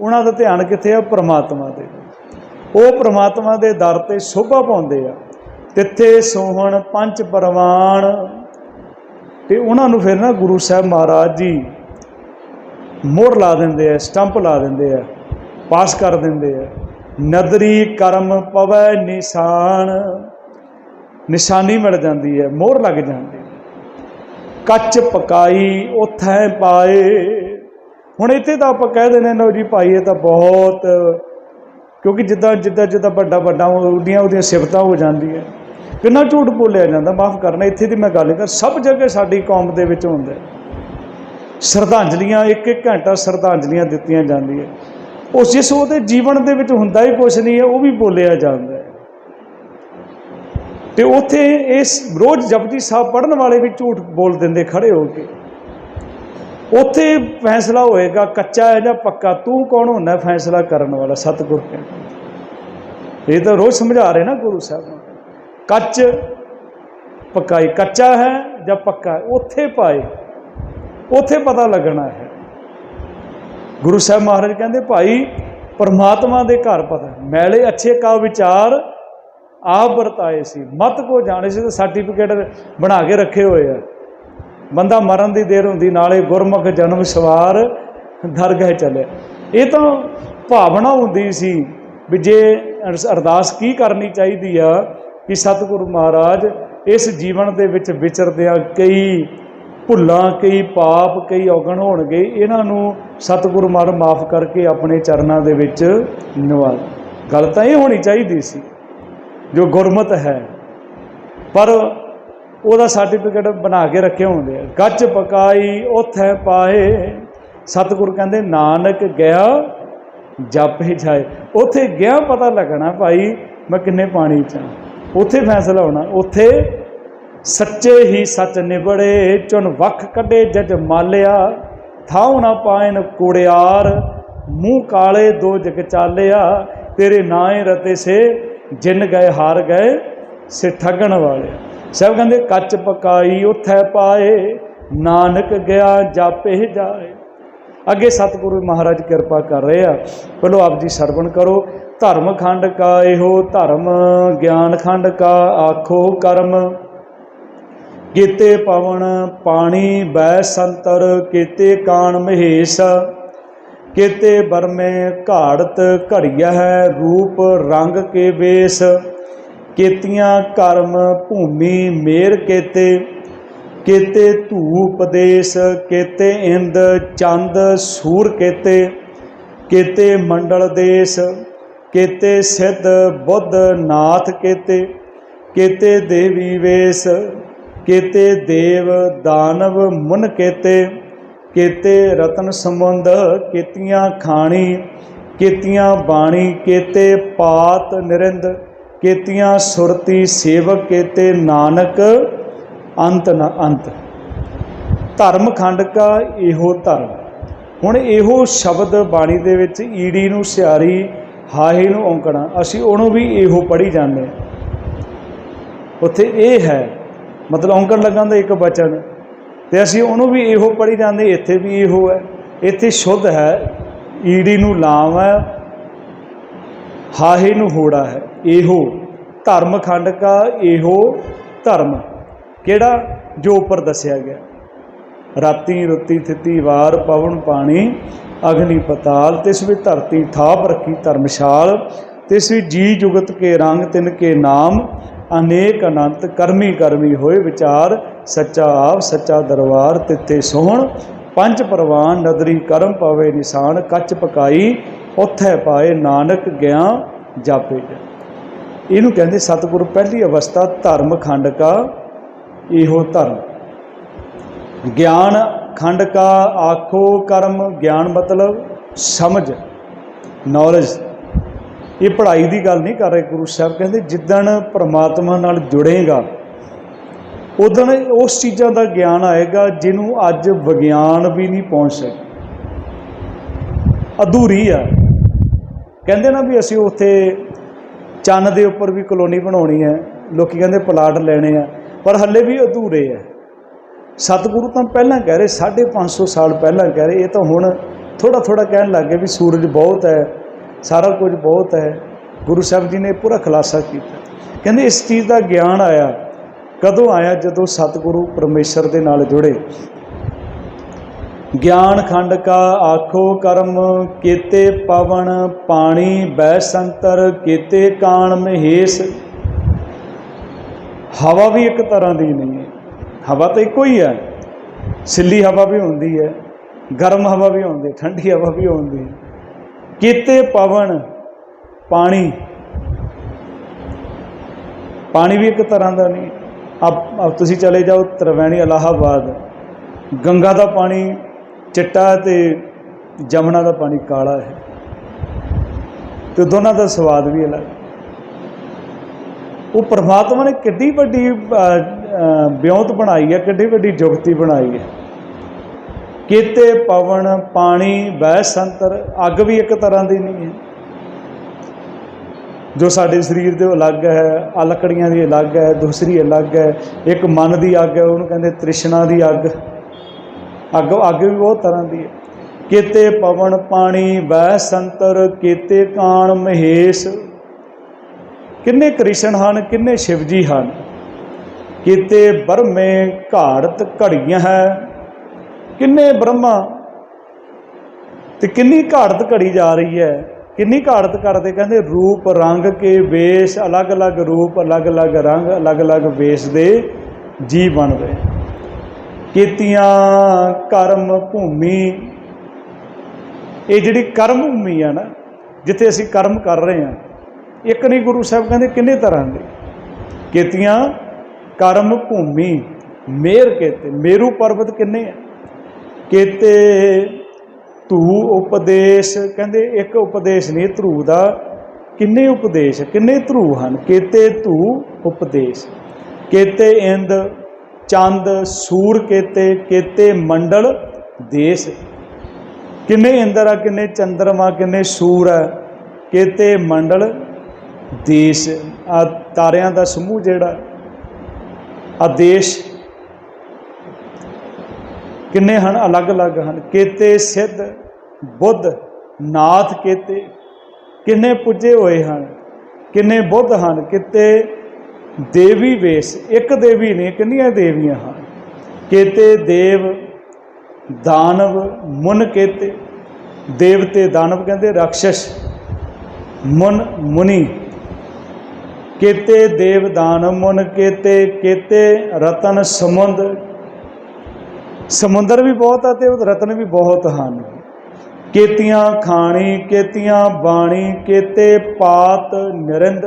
ਉਹਨਾਂ ਦਾ ਧਿਆਨ ਕਿੱਥੇ ਆ? ਪ੍ਰਮਾਤਮਾ ਦੇ ਉਹ ਪ੍ਰਮਾਤਮਾ ਦੇ ਦਰ ਤੇ ਸ਼ੋਭਾ ਪਾਉਂਦੇ ਆ। ਤਿੱਥੇ ਸੋਹਣ ਪੰਜ ਪਰਵਾਨ ਤੇ ਉਹਨਾਂ ਨੂੰ ਫਿਰ ਨਾ ਗੁਰੂ ਸਾਹਿਬ ਮਹਾਰਾਜ ਜੀ ਮੋਹਰ ਲਾ ਦਿੰਦੇ ਆ, ਸਟੰਪ ਲਾ ਦਿੰਦੇ ਆ, ਪਾਸ ਕਰ ਦਿੰਦੇ ਆ। ਨਦਰੀ ਕਰਮ ਪਵੈ ਨਿਸ਼ਾਨ। ਨਿਸ਼ਾਨੀ ਮਿਲ ਜਾਂਦੀ ਹੈ, ਮੋਹਰ ਲੱਗ ਜਾਂਦੀ ਕੱਚ ਪਕਾਈ ਉਥੈ ਪਾਏ। ਹੁਣ ਇੱਥੇ ਤਾਂ ਆਪਾਂ ਕਹਿ ਦਿੰਦੇ ਨੇ ਜੀ ਭਾਈ, ਇਹ ਤਾਂ ਬਹੁਤ, ਕਿਉਂਕਿ ਜਿੱਦਾਂ ਜਿੱਦਾਂ ਜਿੱਦਾਂ ਵੱਡਾ ਵੱਡਾ ਉਹਦੀਆਂ ਉਹਦੀਆਂ ਸਿਫਤਾਂ ਹੋ ਜਾਂਦੀਆਂ। ਕਿੰਨਾ ਝੂਠ ਬੋਲਿਆ ਜਾਂਦਾ, ਮਾਫ ਕਰਨਾ, ਇੱਥੇ ਦੀ ਮੈਂ ਗੱਲ ਕਰ, ਸਭ ਜਗ੍ਹਾ ਸਾਡੀ ਕੌਮ ਦੇ ਵਿੱਚ ਹੁੰਦਾ ਸ਼ਰਧਾਂਜਲੀਆਂ, ਇੱਕ ਇੱਕ ਘੰਟਾ ਸ਼ਰਧਾਂਜਲੀਆਂ ਦਿੱਤੀਆਂ ਜਾਂਦੀਆਂ। ਉਸ ਜਿਸ ਉਹਦੇ ਜੀਵਨ ਦੇ ਵਿੱਚ ਹੁੰਦਾ ਹੀ ਕੁਝ ਨਹੀਂ ਹੈ, ਉਹ ਵੀ ਬੋਲਿਆ ਜਾਂਦਾ ਤੇ ਉੱਥੇ ਇਸ ਰੋਜ਼ ਜਪਜੀ ਸਾਹਿਬ ਪੜਨ ਵਾਲੇ ਵੀ ਝੂਠ ਬੋਲ ਦਿੰਦੇ ਖੜੇ ਹੋ ਕੇ। ਉੱਥੇ ਫੈਸਲਾ ਹੋਏਗਾ, ਕੱਚਾ ਹੈ ਜਾਂ ਪੱਕਾ? ਤੂੰ ਕੌਣ ਹੁੰਦਾ ਫੈਸਲਾ ਕਰਨ ਵਾਲਾ, ਸਤਿਗੁਰ ਕਹਿੰਦਾ ਇਹ ਤਾਂ ਰੋਜ਼ ਸਮਝਾ ਰਹੇ ਨਾ ਗੁਰੂ ਸਾਹਿਬ। ਨੂੰ ਕੱਚ ਪਕਾਈ, ਕੱਚਾ ਹੈ ਜਾਂ ਪੱਕਾ? ਹੈ ਉੱਥੇ ਪਾਏ। ਉੱਥੇ ਪਤਾ ਲੱਗਣਾ ਹੈ। ਗੁਰੂ ਸਾਹਿਬ ਮਹਾਰਾਜ ਕਹਿੰਦੇ, ਭਾਈ, ਪਰਮਾਤਮਾ ਦੇ ਘਰ ਪਤਾ ਮੈਲੇ ਅੱਛੇ ਕਾ ਵਿਚਾਰ ਆਪ ਵਰਤਾਏ ਸੀ, ਮਤ ਕੋ ਜਾਣੇ ਸੀ ਤੇ ਸਰਟੀਫਿਕੇਟ ਬਣਾ ਕੇ ਰੱਖੇ ਹੋਏ ਆ। ਬੰਦਾ ਮਰਨ ਦੀ ਦੇਰ ਹੁੰਦੀ, ਨਾਲੇ ਗੁਰਮੁਖ ਜਨਮ ਸਵਾਰ ਦਰਗਾਹ ਚੱਲਿਆ ਇਹ ਤਾਂ ਭਾਵਨਾ ਹੁੰਦੀ ਸੀ ਵੀ ਜੇ ਅਰਸ- ਅਰਦਾਸ ਕੀ ਕਰਨੀ ਚਾਹੀਦੀ ਆ ਕਿ ਸਤਿਗੁਰੂ ਮਹਾਰਾਜ, ਇਸ ਜੀਵਨ ਦੇ ਵਿੱਚ ਵਿਚਰਦਿਆਂ ਕਈ ਭੁੱਲਾਂ, ਕਈ ਪਾਪ, ਕਈ ਔਗਣ ਹੋਣਗੇ, ਇਹਨਾਂ ਨੂੰ ਸਤਿਗੁਰੂ ਮਹਾਰਾਜ ਮਾਫ ਕਰਕੇ ਆਪਣੇ ਚਰਨਾਂ ਦੇ ਵਿੱਚ ਨਿਵਾਜ ਗੱਲ ਤਾਂ ਇਹ ਹੋਣੀ ਚਾਹੀਦੀ ਸੀ। ਜੋ ਗੁਰਮਤ ਹੈ। ਪਰ ਉਹਦਾ ਸਰਟੀਫਿਕੇਟ ਬਣਾ ਕੇ ਰੱਖੇ ਹੁੰਦੇ ਆ ਗੱਚ ਪਕਾਈ ਉਥੈ ਪਾਏ। ਸਤਿਗੁਰ ਕਹਿੰਦੇ, ਨਾਨਕ ਗਿਆ, ਜਪੇ ਜਾਏ। ਉਥੇ ਗਿਆ ਪਤਾ ਲੱਗਣਾ ਭਾਈ, ਮੈਂ ਕਿੰਨੇ ਪਾਣੀ ਚ ਹਾਂ ਉਥੇ ਫੈਸਲਾ ਹੋਣਾ। ਉਥੇ ਸੱਚੇ ਹੀ ਸੱਚ ਨਿਬੜੇ, ਚੁਣ ਵੱਖ ਕੱਢੇ, ਜਜ ਮਾਲਿਆ। ਥਾਉ ਨਾ ਪਾਇਨ ਕੁੜਿਆਰ, ਮੂੰਹ ਕਾਲੇ ਦੋ ਜਗ ਚਾਲਿਆ। ਤੇਰੇ ਨਾਂ ਰਤੇ ਸੇ ਜਿਨ ਗਏ ਹਾਰ ਗਏ ਸੇ ਠੱਗਣ ਵਾਲੇ। ਸਭ ਕਹਿੰਦੇ, ਕੱਚ ਪਕਾਈ ਉਥੈ ਪਾਏ, ਨਾਨਕ ਗਿਆ ਜਾਪੇ ਜਾਏ। ਅੱਗੇ ਸਤਿਗੁਰੂ ਮਹਾਰਾਜ ਕਿਰਪਾ ਕਰ ਰਹੇ ਆ। ਪਹਿਲੋ ਆਪ ਜੀ ਸਰਵਣ ਕਰੋ। ਧਰਮ ਖੰਡ ਕਾ ਇਹੋ ਧਰਮ, ਗਿਆਨ ਖੰਡ ਕਾ ਆਖੋ ਕਰਮ। ਕੀਤੇ ਪਵਨ ਪਾਣੀ ਬੈ ਸੰਤਰ, ਕੀਤੇ ਕਾਣ ਮਹੇਸ਼। ਕੀਤੇ ਬਰਮੇ ਘਾੜਤ ਘੜੀਆ ਹੈ ਰੂਪ ਰੰਗ ਕੇ ਵੇਸ, ਕੀਤੀਆਂ ਕਰਮ ਭੂਮੀ ਮੇਰ ਕੇਤੇ, ਕੀਤੇ ਧੂਪ ਦੇਸ, ਕੀਤੇ ਇੰਦ ਚੰਦ ਸੂਰ ਕੇਤੇ, ਕੀਤੇ ਮੰਡਲ ਦੇਸ, ਕੀਤੇ ਸਿੱਧ ਬੁੱਧ ਨਾਥ ਕੇਤੇ, ਕੀਤੇ ਦੇਵੀ ਵੇਸ, ਕੀਤੇ ਦੇਵ ਦਾਨਵ ਮੁਨ ਕੇਤੇ ਕੀਤੇ ਰਤਨ ਸੰਬੰਧ, ਕੀਤੀਆਂ ਖਾਣੀ, ਕੀਤੀਆਂ ਬਾਣੀ, ਕੀਤੇ ਪਾਤ ਨਿਰਿੰਦ, ਕੀਤੀਆਂ ਸੁਰਤੀ ਸੇਵਕ, ਕੀਤੇ ਨਾਨਕ, ਅੰਤ ਨ ਅੰਤ। ਧਰਮ ਖੰਡ ਕਾ ਇਹੋ ਧਰਮ। ਹੁਣ ਇਹੋ ਸ਼ਬਦ ਬਾਣੀ ਦੇ ਵਿੱਚ ਈੜੀ ਨੂੰ ਸਿਆਰੀ, ਹਾਹੇ ਨੂੰ ਔਂਕਣਾ, ਅਸੀਂ ਉਹਨੂੰ ਵੀ ਇਹੋ ਪੜ੍ਹੀ ਜਾਂਦੇ ਹਾਂ। ਉੱਥੇ ਇਹ ਹੈ, ਮਤਲਬ ਔਂਕਣ ਲੱਗਣ ਦਾ ਇੱਕ ਬਚਨ। ਤੇ ਅਸੀਂ ਉਹਨੂੰ ਵੀ ਇਹੋ ਪੜ੍ਹੀ ਜਾਂਦੇ, ਇੱਥੇ ਵੀ ਇਹੋ ਹੈ। ਇੱਥੇ ਸ਼ੁੱਧ ਹੈ, ਈੜੀ ਨੂੰ ਲਾਮ ਹੈ, ਹਾਹੇ ਨੂੰ ਹੋੜਾ ਹੈ, ਇਹੋ। ਧਰਮ ਖੰਡ ਕਾ ਇਹੋ ਧਰਮ। ਕਿਹੜਾ? ਜੋ ਉੱਪਰ ਦੱਸਿਆ ਗਿਆ। ਰਾਤੀ ਰੁੱਤੀ ਥਿਤੀ ਵਾਰ ਪਵਨ ਪਾਣੀ, ਅਗਨੀ ਪਤਾਲ, ਤਿਸ ਵੀ ਧਰਤੀ ਥਾਪ ਰੱਖੀ ਧਰਮਸ਼ਾਲ, ਤਿਸ ਵੀ ਜੀ ਜੁਗਤ ਕੇ ਰੰਗ ਤਿਨ ਕੇ ਨਾਮ, ਅਨੇਕ ਅਨੰਤ ਕਰਮੀ ਕਰਮੀ ਹੋਏ ਵਿਚਾਰ ਸੱਚਾ ਆਪ, ਸੱਚਾ ਦਰਬਾਰ ਤਿੱਥੇ ਸੋਹਣ। ਪੰਜ ਪ੍ਰਵਾਨ ਨਦਰੀ ਕਰਮ ਪਾਵੇ ਨਿਸ਼ਾਨ, ਕੱਚ ਪਕਾਈ ਉਥੈ ਪਾਏ ਨਾਨਕ ਗਿਆ ਜਾਪੇ। ਇਹਨੂੰ ਕਹਿੰਦੇ ਸਤਿਗੁਰ, ਪਹਿਲੀ ਅਵਸਥਾ ਧਰਮ ਖੰਡ ਕਾ ਇਹੋ ਧਰਮ। ਗਿਆਨ ਖੰਡ ਕਾ ਆਖੋ ਕਰਮ, ਗਿਆਨ ਮਤਲਬ ਸਮਝ ਨੌਲੇਜ ਇਹ ਪੜ੍ਹਾਈ ਦੀ ਗੱਲ ਨਹੀਂ ਕਰ ਰਹੇ ਗੁਰੂ ਸਾਹਿਬ, ਕਹਿੰਦੇ ਜਿੱਦਣ ਪ੍ਰਮਾਤਮਾ ਨਾਲ ਜੁੜੇਗਾ ਉਦੋਂ ਉਸ ਚੀਜ਼ਾਂ ਦਾ ਗਿਆਨ ਆਏਗਾ ਜਿਹਨੂੰ ਅੱਜ ਵਿਗਿਆਨ ਵੀ ਨਹੀਂ ਪਹੁੰਚ ਸਕਿਆ। ਅਧੂਰੀ ਆ। ਕਹਿੰਦੇ ਨਾ ਵੀ ਅਸੀਂ ਉੱਥੇ ਚੰਨ ਦੇ ਉੱਪਰ ਵੀ ਕਲੋਨੀ ਬਣਾਉਣੀ ਹੈ। ਲੋਕੀ ਕਹਿੰਦੇ ਪਲਾਟ ਲੈਣੇ ਆ, ਪਰ ਹੱਲੇ ਵੀ ਅਧੂਰੇ ਆ। ਸਤਿਗੁਰੂ ਤਾਂ ਪਹਿਲਾਂ ਕਹਿ ਰਹੇ 550 ਸਾਲ ਪਹਿਲਾਂ ਕਹਿ ਰਹੇ, ਇਹ ਤਾਂ ਹੁਣ ਥੋੜਾ ਥੋੜਾ ਕਹਿਣ ਲੱਗ ਗਏ ਵੀ ਸੂਰਜ ਬਹੁਤ ਹੈ, ਸਾਰਾ ਕੁਝ ਬਹੁਤ ਹੈ। ਗੁਰੂ ਸਾਹਿਬ ਜੀ ਨੇ ਪੂਰਾ ਖੁਲਾਸਾ ਕੀਤਾ। ਕਹਿੰਦੇ ਇਸ ਚੀਜ਼ ਦਾ ਗਿਆਨ ਆਇਆ। ਕਦੋਂ ਆਇਆ ਜਦੋਂ ਸਤਿਗੁਰੂ ਪਰਮੇਸ਼ਰ ਦੇ ਨਾਲ ਜੁੜੇ? ਗਿਆਨ ਖੰਡ ਕਾ ਆਖੋ ਕਰਮ, ਕੀਤੇ ਪਵਨ ਪਾਣੀ ਬੈ ਸੰਤਰ ਕੀਤੇ ਕਾਣ ਮਹੇਸ਼। ਹਵਾ ਵੀ ਇੱਕ ਤਰ੍ਹਾਂ ਦੀ ਨਹੀਂ ਹੈ। ਹਵਾ ਤਾਂ ਇੱਕੋ ਹੀ ਹੈ। ਸਿੱਲੀ ਹਵਾ ਵੀ ਹੁੰਦੀ ਹੈ, ਗਰਮ ਹਵਾ ਵੀ ਹੁੰਦੀ ਠੰਡੀ ਹਵਾ ਵੀ ਹੁੰਦੀ ਹੈ। ਕੀਤੇ ਪਵਨ ਪਾਣੀ। ਪਾਣੀ ਵੀ ਇੱਕ ਤਰ੍ਹਾਂ ਦਾ ਨਹੀਂ ਆਪ ਆਪ ਤੁਸੀਂ ਚਲੇ ਜਾਓ ਤਰਵੈਣੀ ਇਲਾਹਾਬਾਦ ਗੰਗਾ ਦਾ ਪਾਣੀ ਚਿੱਟਾ ਹੈ ਤੇ ਜਮਨਾ ਦਾ ਪਾਣੀ ਕਾਲਾ ਹੈ। ਤੇ ਦੋਨਾਂ ਦਾ ਸਵਾਦ ਵੀ ਅਲੱਗ। ਉਹ ਪਰਮਾਤਮਾ ਨੇ ਕਿੱਡੀ ਵੱਡੀ ਅ, ਬਣਾਈ ਹੈ ਕਿੱਡੀ ਵੱਡੀ ਜੁਗਤੀ ਬਣਾਈ ਹੈ। ਕੀਤੇ ਪਵਨ ਪਾਣੀ ਬੈ ਸੰਤਰ ਅੱਗ ਵੀ ਇੱਕ ਤਰ੍ਹਾਂ ਦੀ ਨਹੀਂ ਹੈ। ਜੋ ਸਾਡੇ ਸਰੀਰ ਦੇ ਅਲੱਗ ਹੈ ਆ ਦੀ ਅਲੱਗ ਹੈ, ਦੂਸਰੀ ਅਲੱਗ ਹੈ, ਇੱਕ ਮਨ ਦੀ ਅੱਗ ਹੈ, ਉਹਨੂੰ ਕਹਿੰਦੇ ਤ੍ਰਿਸ਼ਨਾ ਦੀ ਅੱਗ। ਅੱਗ ਅੱਗ ਵੀ ਬਹੁਤ ਤਰ੍ਹਾਂ ਦੀ ਹੈ। ਕੀਤੇ ਪਵਨ ਪਾਣੀ ਬੈ ਸੰਤਰ, ਕੀਤੇ ਕਾਣ ਮਹੇਸ਼। ਕਿੰਨੇ ਕ੍ਰਿਸ਼ਨ ਹਨ, ਕਿੰਨੇ ਸ਼ਿਵ ਜੀ ਹਨ। ਕੀਤੇ ਬਰਮੇ ਘਾੜਤ ਘੜੀਆਂ ਹੈ। ਕਿੰਨੇ ਬ੍ਰਹਮਾ, ਤੇ ਕਿੰਨੀ ਘਾੜਤ ਘੜੀ ਜਾ ਰਹੀ ਹੈ। ਕਿੰਨੀ ਘਾੜਤ ਕਰਦੇ? ਕਹਿੰਦੇ ਰੂਪ, ਰੰਗ ਕੇ ਵੇਸ਼ ਅਲੱਗ-ਅਲੱਗ ਰੂਪ ਅਲੱਗ-ਅਲੱਗ ਰੰਗ ਅਲੱਗ-ਅਲੱਗ ਵੇਸ਼ ਦੇ ਜੀ ਬਣ ਰਹੇ ਕੀਤੀਆਂ ਕਰਮ ਭੂਮੀ। ਇਹ ਜਿਹੜੀ ਕਰਮ ਭੂਮੀ ਆ ਨਾ, ਜਿੱਥੇ ਅਸੀਂ ਕਰਮ ਕਰ ਰਹੇ ਹਾਂ, ਇੱਕ ਨਹੀਂ ਗੁਰੂ ਸਾਹਿਬ ਕਹਿੰਦੇ ਕਿੰਨੇ ਤਰ੍ਹਾਂ ਦੇ? ਕੀਤੀਆਂ ਕਰਮ ਭੂਮੀ। ਮੇਰ ਕੀਤੇ। ਮੇਰੂ ਪਰਬਤ ਕਿੰਨੇ ਆ? ਕੀਤੇ ਧੂ ਉਪਦੇਸ਼, ਕਹਿੰਦੇ ਇੱਕ ਉਪਦੇਸ਼ ਨਹੀਂ, ਧਰੂ ਦਾ ਕਿੰਨੇ ਉਪਦੇਸ਼, ਕਿੰਨੇ ਧਰੂ ਹਨ? ਕੀਤੇ ਧੂ ਉਪਦੇਸ਼, ਕੇਤੇ ਇੰਦ, ਚੰਦ, ਸੂਰ ਕੇਤੇ, ਕੀਤੇ ਮੰਡਲ, ਦੇਸ਼। ਕਿੰਨੇ ਇੰਦਰ ਆ, ਕਿੰਨੇ ਚੰਦਰਮਾ, ਕਿੰਨੇ ਸੂਰ ਆ, ਕੀਤੇ ਮੰਡਲ, ਦੇਸ਼। ਆ ਤਾਰਿਆਂ ਦਾ ਸਮੂਹ ਜਿਹੜਾ, ਆ ਦੇਸ਼। ਕਿੰਨੇ ਹਨ? ਅਲੱਗ-ਅਲੱਗ ਹਨ। ਕੀਤੇ ਸਿੱਧ, ਬੁੱਧ, ਨਾਥ ਕੀਤੇ। ਕਿੰਨੇ ਪੁੱਜੇ ਹੋਏ ਹਨ? ਕਿੰਨੇ ਬੁੱਧ ਹਨ? ਕਿਤੇ ਦੇਵੀ ਵੇਸ, ਇੱਕ ਦੇਵੀ ਨੇ ਕਿੰਨੀਆਂ ਦੇਵੀਆਂ ਹਨ? ਕੇਤੇ ਦੇਵ, ਦਾਨਵ, ਮੁਨ ਕੇਤੇ। ਦੇਵਤੇ ਦਾਨਵ ਕਹਿੰਦੇ ਰਾਖਸ਼ ਮੁਨ ਮੁਨੀ। ਕੀਤੇ ਦੇਵ, ਦਾਨਵ, ਮੁਨ ਕੇਤੇ। ਕੀਤੇ ਰਤਨ, ਸਮੁੰਦ। ਸਮੁੰਦਰ ਵੀ ਬਹੁਤ ਆ ਤੇ ਉਹ ਰਤਨ ਵੀ ਬਹੁਤ ਹਨ। ਕੇਤੀਆਂ ਖਾਣੀ ਕੇਤੀਆਂ ਬਾਣੀ ਕੇਤੇ ਪਾਤ ਨਿਰੰਦ।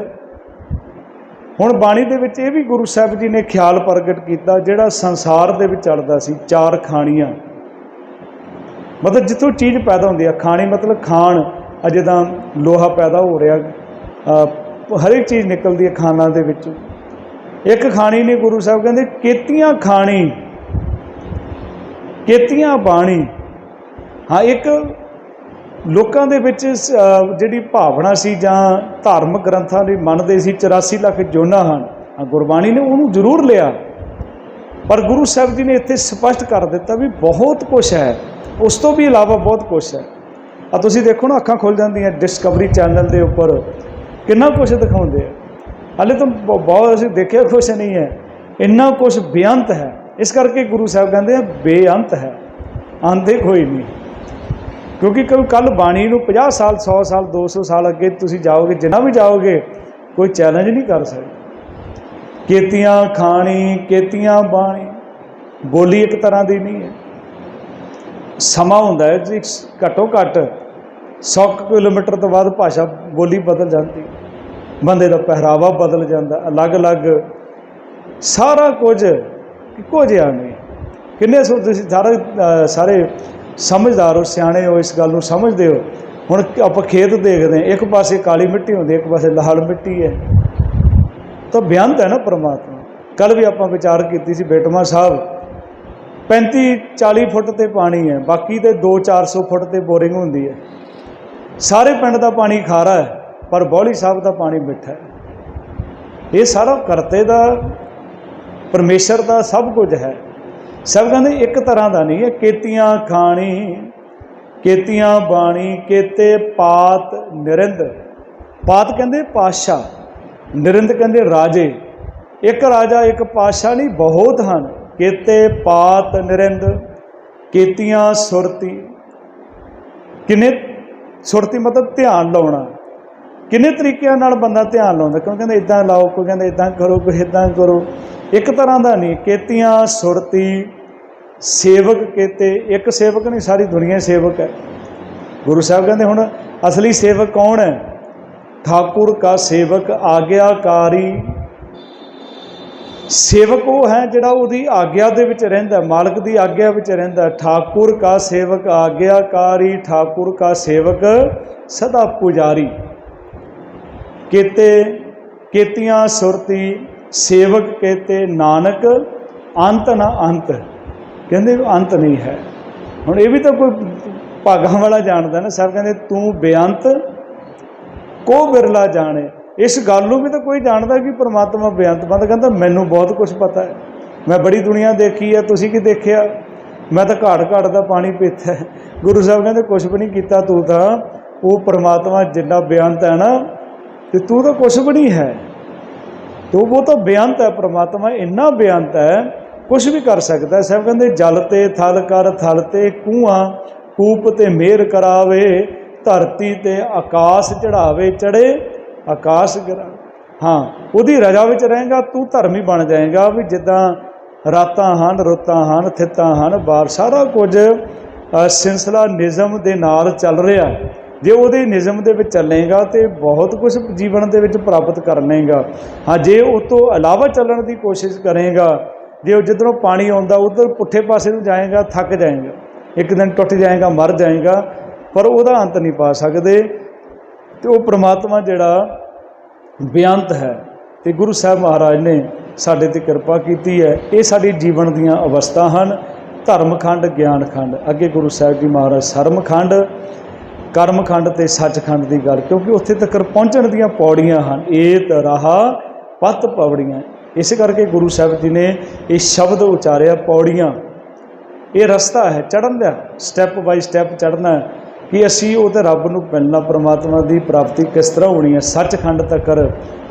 ਹੁਣ ਬਾਣੀ ਦੇ ਵਿੱਚ ਇਹ ਵੀ ਗੁਰੂ ਸਾਹਿਬ ਜੀ ਨੇ ਖਿਆਲ ਪ੍ਰਗਟ ਕੀਤਾ ਜਿਹੜਾ ਸੰਸਾਰ ਦੇ ਵਿੱਚ ਚੱਲਦਾ ਸੀ ਚਾਰ ਖਾਣੀਆਂ। ਮਤਲਬ ਜਿੱਥੋਂ ਚੀਜ਼ ਪੈਦਾ ਹੁੰਦੀ ਆ ਖਾਣੀ ਮਤਲਬ ਖਾਣ ਅਜੇ ਤਾਂ ਲੋਹਾ ਪੈਦਾ ਹੋ ਰਿਹਾ ਅ, ਹਰ ਇੱਕ ਚੀਜ਼ ਨਿਕਲਦੀ ਹੈ ਖਾਣਾ ਦੇ ਵਿੱਚ। ਇੱਕ ਖਾਣੀ ਨੇ ਗੁਰੂ ਸਾਹਿਬ ਕਹਿੰਦੇ ਕੇਤੀਆਂ ਖਾਣੀ। ਕੇਤੀਆਂ ਬਾਣੀ, ਹਾਂ, ਇੱਕ ਲੋਕਾਂ ਦੇ ਵਿੱਚ ਜਿਹੜੀ ਭਾਵਨਾ ਸੀ ਜਾਂ ਧਾਰਮਿਕ ਗ੍ਰੰਥਾਂ ਦੀ ਮੰਨਦੇ ਸੀ 84 ਲੱਖ ਜੋਨਾ ਹਨ, ਹਾਂ, ਗੁਰਬਾਣੀ ਨੇ ਉਹਨੂੰ ਜ਼ਰੂਰ ਲਿਆ। ਪਰ ਗੁਰੂ ਸਾਹਿਬ ਜੀ ਨੇ ਇੱਥੇ ਸਪਸ਼ਟ ਕਰ ਦਿੱਤਾ ਵੀ ਬਹੁਤ ਕੁਝ ਹੈ, ਉਸ ਤੋਂ ਵੀ ਇਲਾਵਾ ਬਹੁਤ ਕੁਝ ਹੈ। ਆ ਤੁਸੀਂ ਦੇਖੋ ਨਾ, ਅੱਖਾਂ ਖੁੱਲ ਜਾਂਦੀਆਂ ਡਿਸਕਵਰੀ ਚੈਨਲ ਦੇ ਉੱਪਰ, ਕਿੰਨਾ ਕੁਝ ਦਿਖਾਉਂਦੇ ਆ। ਹਾਲੇ ਤਾਂ ਬ- ਬਹੁਤ ਅਸੀਂ ਦੇਖਿਆ ਕੁਝ ਨਹੀਂ ਹੈ, ਇੰਨਾ ਕੁਝ ਬੇਅੰਤ ਹੈ। ਇਸ ਕਰਕੇ ਗੁਰੂ ਸਾਹਿਬ ਕਹਿੰਦੇ ਆ, ਬੇਅੰਤ ਹੈ ਅੰਤ ਹੀ ਕੋਈ ਨਹੀਂ। ਕਿਉਂਕਿ ਕੱਲ ਕੱਲ ਬਾਣੀ ਨੂੰ 50 ਸਾਲ 100 ਸਾਲ 200 ਸਾਲ ਅੱਗੇ ਤੁਸੀਂ ਜਾਓਗੇ, ਜਿੰਨਾ ਵੀ ਜਾਓਗੇ, ਕੋਈ ਚੈਲੰਜ ਨਹੀਂ ਕਰ ਸਕਦਾ। ਕੇਤੀਆਂ ਖਾਣੀ, ਕੇਤੀਆਂ ਬਾਣੀ, ਬੋਲੀ ਇੱਕ ਤਰ੍ਹਾਂ ਦੀ ਨਹੀਂ ਹੈ। ਸਮਾਂ ਹੁੰਦਾ ਹੈ ਜੀ ਘੱਟੋ ਘੱਟ 100 ਕਿਲੋਮੀਟਰ ਤੋਂ ਬਾਅਦ ਭਾਸ਼ਾ, ਬੋਲੀ ਬਦਲ ਜਾਂਦੀ ਬੰਦੇ ਦਾ ਪਹਿਰਾਵਾ ਬਦਲ ਜਾਂਦਾ, ਅਲੱਗ-ਅਲੱਗ ਸਾਰਾ ਕੁਝ ਇੱਕੋ ਜਿਹਾ ਨਹੀਂ ਕਿੰਨੇ ਸੋ ਤੁਸੀਂ ਸਾਰੇ ਸਾਰੇ ਸਮਝਦਾਰ ਹੋ ਸਿਆਣੇ ਹੋ ਇਸ ਗੱਲ ਨੂੰ ਸਮਝਦੇ ਹੋ। ਹੁਣ ਆਪਾਂ ਖੇਤ ਦੇਖਦੇ ਹਾਂ ਇੱਕ ਪਾਸੇ ਕਾਲੀ ਮਿੱਟੀ ਹੁੰਦੀ ਹੈ, ਇੱਕ ਪਾਸੇ ਲਾਲ ਮਿੱਟੀ ਹੈ। ਤਾਂ ਬਿਆੰਤ ਹੈ ਨਾ ਪ੍ਰਮਾਤਮਾ। ਕੱਲ ਵੀ ਆਪਾਂ ਵਿਚਾਰ ਕੀਤੀ ਸੀ ਬੇਟਮਾ ਸਾਹਿਬ 35 40 ਫੁੱਟ ਤੇ ਪਾਣੀ ਹੈ ਬਾਕੀ ਤੇ 2 400 ਫੁੱਟ ਤੇ ਬੋਰਿੰਗ ਹੁੰਦੀ ਹੈ। ਸਾਰੇ ਪਿੰਡ ਦਾ ਪਾਣੀ ਖਾਰਾ ਹੈ ਪਰ ਬੌਲੀ ਸਾਹਿਬ ਦਾ ਪਾਣੀ ਮਿੱਠਾ ਹੈ। ਇਹ ਸਾਰਾ ਕਰਤੇ ਦਾ ਪਰਮੇਸ਼ਰ ਦਾ ਸਭ ਕੁਝ ਹੈ। ਸਭ ਕਹਿੰਦੇ ਇੱਕ ਤਰ੍ਹਾਂ ਦਾ ਨਹੀਂ ਹੈ, ਕੇਤੀਆਂ ਖਾਣੀ, ਕੇਤੀਆਂ ਬਾਣੀ, ਕੇਤੇ ਪਾਤ ਨਿਰਿੰਦ। ਪਾਤ ਕਹਿੰਦੇ ਪਾਸ਼ਾ ਨਿਰਿੰਦ ਕਹਿੰਦੇ ਰਾਜੇ। ਇੱਕ ਰਾਜਾ, ਇੱਕ ਪਾਸ਼ਾ ਨਹੀਂ, ਬਹੁਤ ਹਨ। ਕੇਤੇ ਪਾਤ ਨਿਰਿੰਦ, ਕੇਤੀਆਂ ਸੁਰਤੀ। ਕਿੰਨੇ? ਸੁਰਤੀ ਮਤਲਬ ਧਿਆਨ ਲਾਉਣਾ। ਕਿੰਨੇ ਤਰੀਕਿਆਂ ਨਾਲ ਬੰਦਾ ਧਿਆਨ ਲਾਉਂਦਾ? ਕਿਉਂ ਕਹਿੰਦੇ ਇਦਾਂ ਲਾਓ, ਕੋਈ ਕਹਿੰਦਾ ਇਦਾਂ ਕਰੋ, ਕੋਈ ਇਦਾਂ ਕਰੋ। ਇੱਕ ਤਰ੍ਹਾਂ ਦਾ ਨਹੀਂ, ਕੇਤੀਆਂ, ਸੁਰਤੀ, ਸੇਵਕ ਕੇਤੇ, ਇੱਕ ਸੇਵਕ ਨਹੀਂ, ਸਾਰੀ ਦੁਨੀਆ ਸੇਵਕ ਹੈ। ਗੁਰੂ ਸਾਹਿਬ ਕਹਿੰਦੇ ਹੁਣ ਅਸਲੀ ਸੇਵਕ ਕੌਣ ਹੈ? ਠਾਕੁਰ ਕਾ ਸੇਵਕ ਆਗਿਆਕਾਰੀ। ਸੇਵਕ ਉਹ ਹੈ ਜਿਹੜਾ ਉਹਦੀ ਆਗਿਆ ਦੇ ਵਿੱਚ ਰਹਿੰਦਾ ਮਾਲਕ ਦੀ ਆਗਿਆ ਵਿੱਚ ਰਹਿੰਦਾ ਠਾਕੁਰ ਕਾ ਸੇਵਕ ਆਗਿਆਕਾਰੀ, ਠਾਕੁਰ ਕਾ ਸੇਵਕ ਸਦਾ ਪੁਜਾਰੀ। ਕੇਤੇ, ਕੇਤੀਆਂ ਸੁਰਤੀ, ਸੇਵਕ ਕੇਤੇ ਨਾਨਕ, ਅੰਤ ਨਾ ਅੰਤ। ਕਹਿੰਦੇ ਅੰਤ ਨਹੀਂ ਹੈ। ਹੁਣ ਇਹ ਵੀ ਤਾਂ ਕੋਈ ਭਾਗਾਂ ਵਾਲਾ ਜਾਣਦਾ ਨਾ ਸਭ ਕਹਿੰਦੇ ਤੂੰ ਬੇਅੰਤ, ਕੋ ਬਿਰਲਾ ਜਾਣੇ। ਇਸ ਗੱਲ ਨੂੰ ਵੀ ਤਾਂ ਕੋਈ ਜਾਣਦਾ ਕਿ ਪ੍ਰਮਾਤਮਾ ਬੇਅੰਤ ਬੰਦ ਕਹਿੰਦਾ, ਮੈਨੂੰ ਬਹੁਤ ਕੁਝ ਪਤਾ ਹੈ। ਮੈਂ ਬੜੀ ਦੁਨੀਆ ਦੇਖੀ ਹੈ, ਤੁਸੀਂ ਕੀ ਦੇਖਿਆ? ਮੈਂ ਤਾਂ ਘਾਟ ਘਾਟ ਦਾ ਪਾਣੀ ਪੀਤਾ ਗੁਰੂ ਸਾਹਿਬ ਕਹਿੰਦੇ ਕੁਝ ਵੀ ਨਹੀਂ ਕੀਤਾ ਤੂੰ ਤਾਂ, ਉਹ ਪ੍ਰਮਾਤਮਾ ਜਿੰਨਾ ਬੇਅੰਤ ਹੈ ਨਾ ਤੇ ਤੂੰ ਤਾਂ ਕੁਝ ਵੀ ਨਹੀਂ ਹੈ। ਤੂੰ ਉਹ ਤਾਂ ਬੇਅੰਤ ਹੈ ਪ੍ਰਮਾਤਮਾ, ਇੰਨਾ ਬੇਅੰਤ ਹੈ ਕੁਝ ਵੀ ਕਰ ਸਕਦਾ ਸਭ ਕਹਿੰਦੇ, ਜਲ ਤੇ ਥਲ ਕਰ, ਥਲ ਤੇ ਕੂਆਂ ਕੂਪ ਤੇ ਮੇਰ ਕਰਾਵੇ, ਧਰਤੀ ਤੇ ਆਕਾਸ਼ ਚੜਾਵੇ ਚੜੇ ਆਕਾਸ਼ ਗਰਾ ਹਾਂ, ਉਹਦੀ ਰਜਾ ਵਿੱਚ ਰਹੇਗਾ, ਤੂੰ ਧਰਮੀ ਬਣ ਜਾਏਗਾ ਵੀ ਜਿੱਦਾਂ ਰਾਤਾਂ ਹਨ, ਰੁੱਤਾਂ ਹਨ, ਥਿੱਤਾਂ ਹਨ ਬਾਰ ਸਾਰਾ ਕੁਝ ਸਿਲਸਿਲਾ ਨਿਜ਼ਮ ਦੇ ਨਾਲ ਚੱਲ ਰਿਹਾ। ਜੇ ਉਹਦੇ ਨਿਯਮ ਦੇ ਵਿੱਚ ਚੱਲੇਗਾ ਤੇ ਬਹੁਤ ਕੁਝ ਜੀਵਨ ਦੇ ਵਿੱਚ ਪ੍ਰਾਪਤ ਕਰ ਲਏਗਾ। ਹਾਂ, ਜੇ ਉਹ ਤੋਂ ਇਲਾਵਾ ਚੱਲਣ ਦੀ ਕੋਸ਼ਿਸ਼ ਕਰੇਗਾ, ਜੇ ਉਹ ਜਿੱਧਰੋਂ ਪਾਣੀ ਆਉਂਦਾ, ਉਧਰ ਪੁੱਠੇ ਪਾਸੇ ਨੂੰ ਜਾਏਗਾ, ਥੱਕ ਜਾਏਗਾ। ਇੱਕ ਦਿਨ ਟੁੱਟ ਜਾਏਗਾ, ਮਰ ਜਾਏਗਾ, ਪਰ ਉਹਦਾ ਅੰਤ ਨਹੀਂ ਪਾ ਸਕਦੇ। ਤੇ ਉਹ ਪ੍ਰਮਾਤਮਾ ਜਿਹੜਾ ਬੇਅੰਤ ਹੈ ਤੇ ਗੁਰੂ ਸਾਹਿਬ ਮਹਾਰਾਜ ਨੇ ਸਾਡੇ ਤੇ ਕਿਰਪਾ ਕੀਤੀ ਹੈ। ਇਹ ਸਾਡੀ ਜੀਵਨ ਦੀਆਂ ਅਵਸਥਾ ਹਨ। ਧਰਮ ਖੰਡ, ਗਿਆਨ ਖੰਡ। ਅੱਗੇ ਗੁਰੂ ਸਾਹਿਬ ਜੀ ਮਹਾਰਾਜ ਸ਼ਰਮ ਖੰਡ ਕਰਮਖੰਡ ਤੇ ਸੱਚਖੰਡ ਦੀ ਗੱਲ, ਕਿਉਂਕਿ ਉੱਥੇ ਤੱਕ ਪਹੁੰਚਣ ਦੀਆਂ ਪੌੜੀਆਂ ਹਨ, ਏਤ ਰਾਹ ਪਤ ਪੌੜੀਆਂ ਇਸ ਕਰਕੇ ਗੁਰੂ ਸਾਹਿਬ ਜੀ ਨੇ ਇਹ ਸ਼ਬਦ ਉਚਾਰਿਆ ਪੌੜੀਆਂ। ਇਹ ਰਸਤਾ ਹੈ, ਚੜ੍ਹਨ ਦਾ ਸਟੈਪ ਬਾਈ ਸਟੈਪ ਚੜ੍ਹਨਾ ਹੈ, ਕਿ ਅਸੀਂ ਉਹ ਤੇ ਰੱਬ ਨੂੰ ਮਿਲਣਾ, ਪ੍ਰਮਾਤਮਾ ਦੀ ਪ੍ਰਾਪਤੀ ਕਿਸ ਤਰ੍ਹਾਂ ਹੋਣੀ ਹੈ, ਸੱਚਖੰਡ ਤੱਕ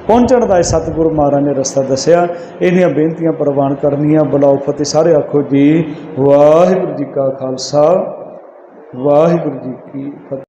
ਪਹੁੰਚਣ ਦਾ ਇਹ ਸਤਿਗੁਰੂ ਮਹਾਰਾਜ ਨੇ ਰਸਤਾ ਦੱਸਿਆ। ਇਹਦੀਆਂ ਬੇਨਤੀਆਂ ਪ੍ਰਵਾਨ ਕਰਨੀਆਂ ਬੁਲਾਓ ਫਤਿਹ ਸਾਰੇ ਆਖੋ ਜੀ, ਵਾਹਿਗੁਰੂ ਜੀ ਕਾ ਖਾਲਸਾ, ਵਾਹਿਗੁਰੂ ਜੀ ਕੀ ਫਤਿਹ।